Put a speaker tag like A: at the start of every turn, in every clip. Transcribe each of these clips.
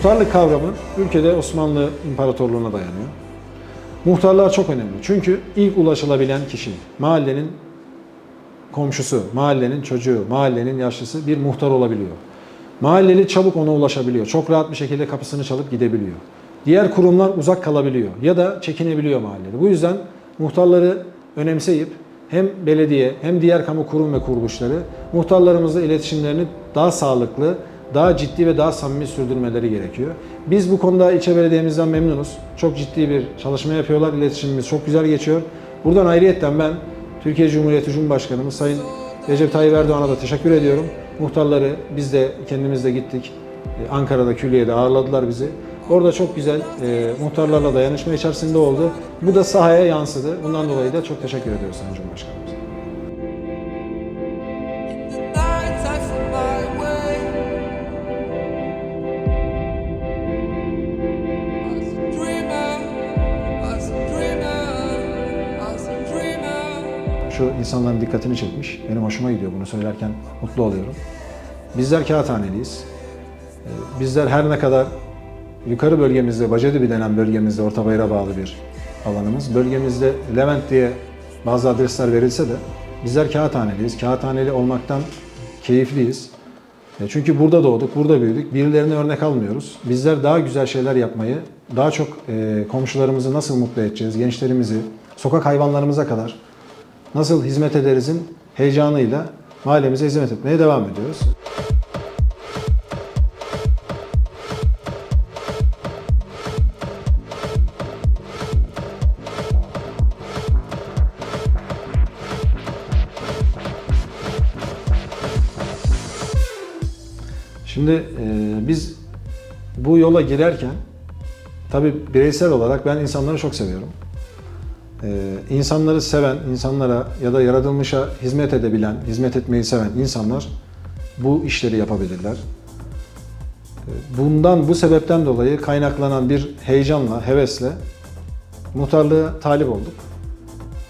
A: Muhtarlık kavramı ülkede Osmanlı İmparatorluğu'na dayanıyor. Muhtarlar çok önemli. Çünkü ilk ulaşılabilen kişi, mahallenin komşusu, mahallenin çocuğu, mahallenin yaşlısı bir muhtar olabiliyor. Mahalleli çabuk ona ulaşabiliyor. Çok rahat bir şekilde kapısını çalıp gidebiliyor. Diğer kurumlar uzak kalabiliyor ya da çekinebiliyor mahallede. Bu yüzden muhtarları önemseyip hem belediye hem diğer kamu kurum ve kuruluşları muhtarlarımızla iletişimlerini daha sağlıklı, daha ciddi ve daha samimi sürdürmeleri gerekiyor. Biz bu konuda ilçe belediyemizden memnunuz. Çok ciddi bir çalışma yapıyorlar. İletişimimiz çok güzel geçiyor. Buradan ayrıyetten ben Türkiye Cumhuriyeti Cumhurbaşkanımız Sayın Recep Tayyip Erdoğan'a da teşekkür ediyorum. Muhtarları biz de kendimiz de gittik. Ee, Ankara'da külliyede ağırladılar bizi. Orada çok güzel e, muhtarlarla dayanışma içerisinde oldu. Bu da sahaya yansıdı. Bundan dolayı da çok teşekkür ediyoruz Sayın Cumhurbaşkanımıza. Şu insanların dikkatini çekmiş. Benim hoşuma gidiyor bunu söylerken mutlu oluyorum. Bizler kağıthaneliyiz. Ee, Bizler her ne kadar yukarı bölgemizde, Bacadibi denen bölgemizde Ortabayır'a bağlı bir alanımız. Bölgemizde Levent diye bazı adresler verilse de bizler kağıthaneliyiz. Kağıthaneli olmaktan keyifliyiz. E, Çünkü burada doğduk, burada büyüdük. Birilerine örnek almıyoruz. Bizler daha güzel şeyler yapmayı, daha çok e, komşularımızı nasıl mutlu edeceğiz, gençlerimizi, sokak hayvanlarımıza kadar nasıl hizmet ederizin heyecanıyla mahallemize hizmet etmeye devam ediyoruz. Şimdi e, biz bu yola girerken tabii bireysel olarak ben insanları çok seviyorum. Ee, insanları seven, insanlara ya da yaratılmışa hizmet edebilen, hizmet etmeyi seven insanlar bu işleri yapabilirler. Ee, Bundan, bu sebepten dolayı kaynaklanan bir heyecanla, hevesle muhtarlığa talip olduk.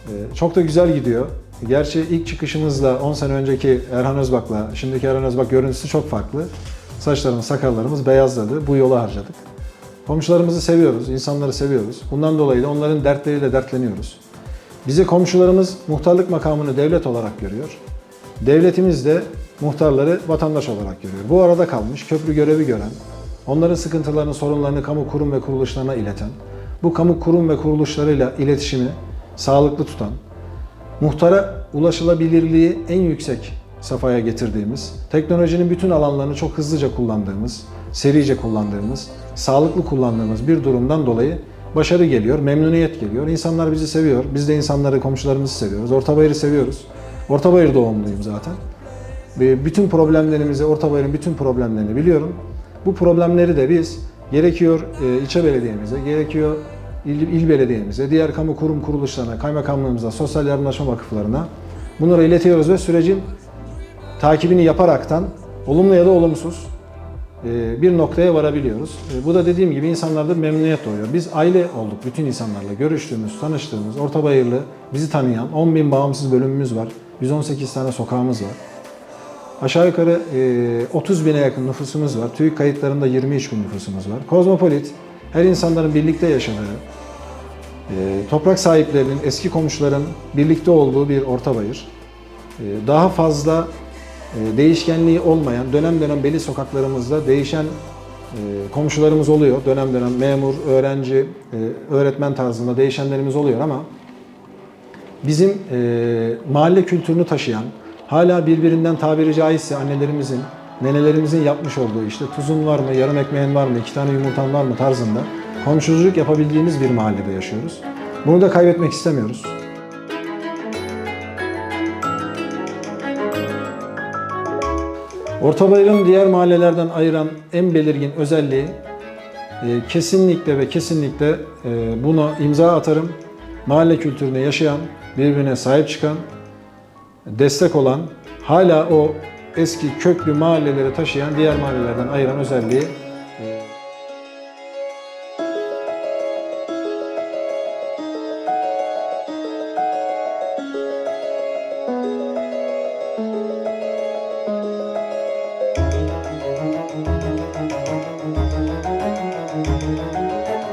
A: Ee, Çok da güzel gidiyor. Gerçi ilk çıkışımızla 10 sene önceki Erhan Özbak'la şimdiki Erhan Özbak görüntüsü çok farklı. Saçlarımız, sakallarımız beyazladı. Bu yolu harcadık. Komşularımızı seviyoruz, insanları seviyoruz. Bundan dolayı da onların dertleriyle dertleniyoruz. Bize komşularımız muhtarlık makamını devlet olarak görüyor. Devletimiz de muhtarları vatandaş olarak görüyor. Bu arada kalmış, köprü görevi gören, onların sıkıntılarını, sorunlarını kamu kurum ve kuruluşlarına ileten, bu kamu kurum ve kuruluşlarıyla iletişimi sağlıklı tutan, muhtara ulaşılabilirliği en yüksek safhaya getirdiğimiz, teknolojinin bütün alanlarını çok hızlıca kullandığımız, serice kullandığımız, sağlıklı kullandığımız bir durumdan dolayı başarı geliyor, memnuniyet geliyor. İnsanlar bizi seviyor. Biz de insanları, komşularımızı seviyoruz. Ortabayır'ı seviyoruz. Ortabayır doğumluyum zaten. Bütün problemlerimizi, Ortabayır'ın bütün problemlerini biliyorum. Bu problemleri de biz gerekiyor e, ilçe belediyemize, gerekiyor il, il belediyemize, diğer kamu kurum kuruluşlarına, kaymakamlığımıza, sosyal yardımlaşma vakıflarına bunları iletiyoruz ve sürecin takibini yaparaktan olumlu ya da olumsuz bir noktaya varabiliyoruz. E, Bu da dediğim gibi insanlarda memnuniyet doğuyor. Biz aile olduk bütün insanlarla. Görüştüğümüz, tanıştığımız, Ortabayırlı, bizi tanıyan 10 bin bağımsız bölümümüz var. 118 tane sokağımız var. Aşağı yukarı e, 30 bine yakın nüfusumuz var. TÜİK kayıtlarında 23 bin nüfusumuz var. Kozmopolit, her insanların birlikte yaşadığı, e, toprak sahiplerinin, eski komşuların birlikte olduğu bir ortabayır. E, Daha fazla e, değişkenliği olmayan, dönem dönem belli sokaklarımızda değişen e, komşularımız oluyor. Dönem dönem memur, öğrenci, e, öğretmen tarzında değişenlerimiz oluyor ama bizim e, mahalle kültürünü taşıyan, hala birbirinden tabiri caizse annelerimizin, nenelerimizin yapmış olduğu işte tuzun var mı, yarım ekmeğin var mı, iki tane yumurtan var mı tarzında komşuculuk yapabildiğimiz bir mahallede yaşıyoruz. Bunu da kaybetmek istemiyoruz. Ortabayır'ın diğer mahallelerden ayıran en belirgin özelliği e, kesinlikle ve kesinlikle e, buna imza atarım. Mahalle kültürünü yaşayan, birbirine sahip çıkan, destek olan, hala o eski köklü mahalleleri taşıyan diğer mahallelerden ayıran özelliği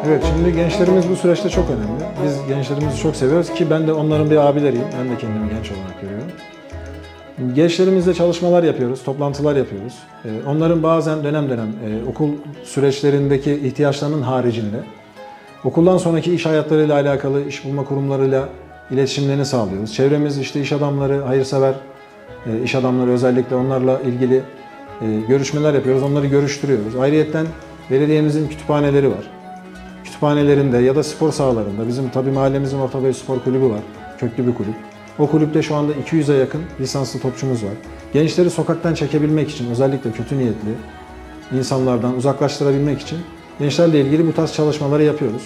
A: Evet, şimdi gençlerimiz bu süreçte çok önemli. Biz gençlerimizi çok seviyoruz ki ben de onların bir abileriyim. Ben de kendimi genç olarak görüyorum. Gençlerimizle çalışmalar yapıyoruz, toplantılar yapıyoruz. Ee, Onların bazen dönem dönem e, okul süreçlerindeki ihtiyaçlarının haricinde okuldan sonraki iş hayatlarıyla alakalı iş bulma kurumlarıyla iletişimlerini sağlıyoruz. Çevremiz işte iş adamları, hayırsever e, iş adamları özellikle onlarla ilgili e, görüşmeler yapıyoruz, onları görüştürüyoruz. Ayrıyeten belediyemizin kütüphaneleri var. Kütüphanelerinde ya da spor sahalarında bizim tabii mahallemizin Ortaköy Spor Kulübü var. Köklü bir kulüp. O kulüpte şu anda 200'e yakın lisanslı topçumuz var. Gençleri sokaktan çekebilmek için özellikle kötü niyetli insanlardan uzaklaştırabilmek için gençlerle ilgili bu tarz çalışmaları yapıyoruz.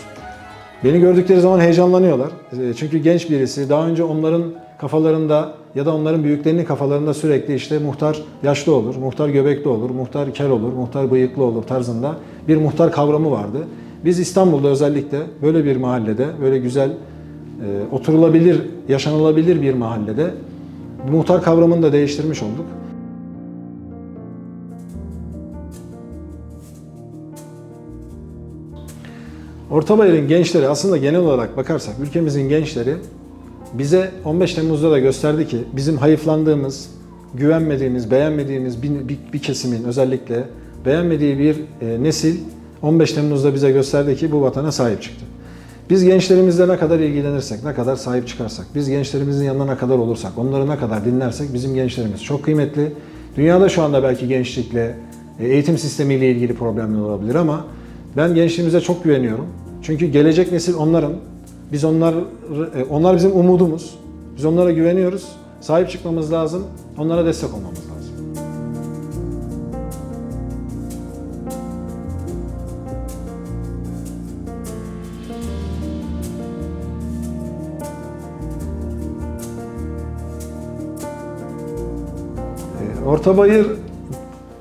A: Beni gördükleri zaman heyecanlanıyorlar. E, Çünkü genç birisi daha önce onların kafalarında ya da onların büyüklerinin kafalarında sürekli işte muhtar yaşlı olur, muhtar göbekli olur, muhtar kel olur, muhtar bıyıklı olur tarzında bir muhtar kavramı vardı. Biz İstanbul'da özellikle böyle bir mahallede, böyle güzel e, oturulabilir, yaşanılabilir bir mahallede muhtar kavramını da değiştirmiş olduk. Ortabayır'ın gençleri aslında genel olarak bakarsak ülkemizin gençleri bize 15 Temmuz'da da gösterdi ki bizim hayıflandığımız, güvenmediğimiz, beğenmediğimiz bir, bir, bir kesimin özellikle beğenmediği bir e, nesil 15 Temmuz'da bize gösterdi ki bu vatana sahip çıktı. Biz gençlerimizle ne kadar ilgilenirsek, ne kadar sahip çıkarsak, biz gençlerimizin yanına ne kadar olursak, onları ne kadar dinlersek bizim gençlerimiz çok kıymetli. Dünyada şu anda belki gençlikle, e, eğitim sistemiyle ilgili problemler olabilir ama ben gençliğimize çok güveniyorum. Çünkü gelecek nesil onların. Biz onlar e, onlar bizim umudumuz. Biz onlara güveniyoruz. Sahip çıkmamız lazım. Onlara destek olmamız lazım. Ortabayır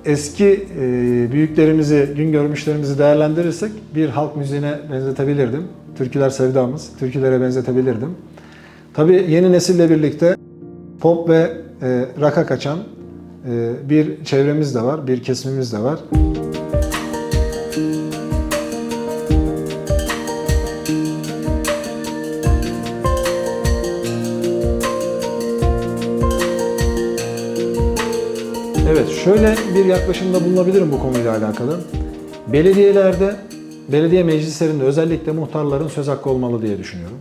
A: eski e, büyüklerimizi, gün görmüşlerimizi değerlendirirsek bir halk müziğine benzetebilirdim. Türküler sevdamız, türkülere benzetebilirdim. Tabii yeni nesille birlikte pop ve e, rock'a kaçan e, bir çevremiz de var, bir kesimimiz de var. Evet, şöyle bir yaklaşımda bulunabilirim bu konuyla alakalı. Belediyelerde, belediye meclislerinde özellikle muhtarların söz hakkı olmalı diye düşünüyorum.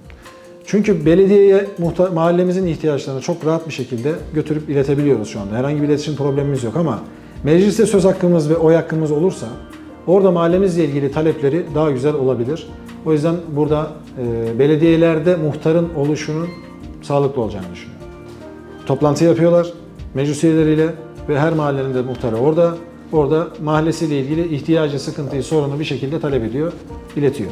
A: Çünkü belediyeye muhtar, mahallemizin ihtiyaçlarını çok rahat bir şekilde götürüp iletebiliyoruz şu anda. Herhangi bir iletişim problemimiz yok ama mecliste söz hakkımız ve oy hakkımız olursa orada mahallemizle ilgili talepleri daha güzel olabilir. O yüzden burada e, belediyelerde muhtarın oluşunun sağlıklı olacağını düşünüyorum toplantı yapıyorlar meclis üyeleriyle ve her mahallenin de muhtarı orada. Orada mahallesiyle ilgili ihtiyacı, sıkıntıyı, sorunu bir şekilde talep ediyor, iletiyor.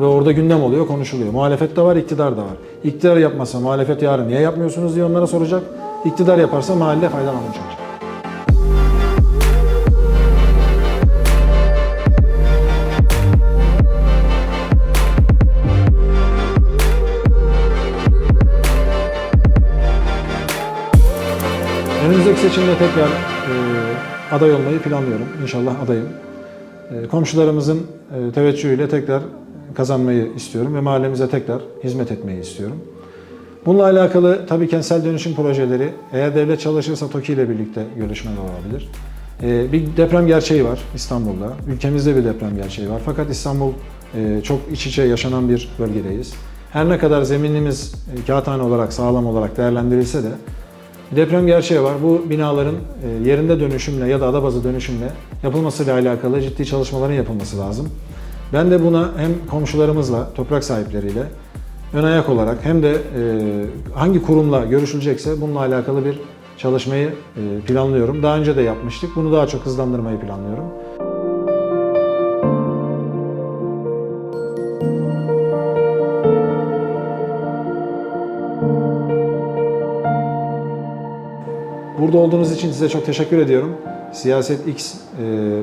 A: Ve orada gündem oluyor, konuşuluyor. Muhalefet de var, iktidar da var. İktidar yapmasa muhalefet yarın niye yapmıyorsunuz diye onlara soracak. İktidar yaparsa mahalle faydalanmış. Seçimde tekrar e, aday olmayı planlıyorum. İnşallah adayım. E, komşularımızın e, teveccühüyle tekrar kazanmayı istiyorum ve mahallemize tekrar hizmet etmeyi istiyorum. Bununla alakalı tabii kentsel dönüşüm projeleri eğer devlet çalışırsa TOKİ ile birlikte görüşmeler olabilir. E, bir deprem gerçeği var İstanbul'da. Ülkemizde bir deprem gerçeği var. Fakat İstanbul e, çok iç içe yaşanan bir bölgedeyiz. Her ne kadar zeminimiz e, kağıthane olarak, sağlam olarak değerlendirilse de Deprem gerçeği var. Bu binaların e, yerinde dönüşümle ya da adabazı dönüşümle yapılmasıyla alakalı ciddi çalışmaların yapılması lazım. Ben de buna hem komşularımızla, toprak sahipleriyle ön ayak olarak hem de e, hangi kurumla görüşülecekse bununla alakalı bir çalışmayı e, planlıyorum. Daha önce de yapmıştık. Bunu daha çok hızlandırmayı planlıyorum. Burada olduğunuz için size çok teşekkür ediyorum. Siyaset X e,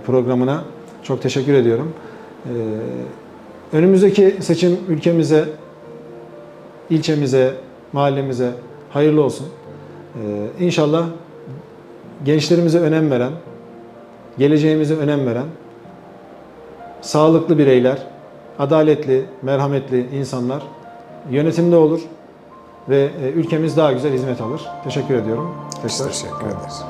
A: programına çok teşekkür ediyorum. E, önümüzdeki seçim ülkemize, ilçemize, mahallemize hayırlı olsun. E, inşallah gençlerimize önem veren, geleceğimize önem veren, sağlıklı bireyler, adaletli, merhametli insanlar yönetimde olur ve e, ülkemiz daha güzel hizmet alır. Teşekkür ediyorum.
B: Biz
A: Tekrar.
B: teşekkür ederiz.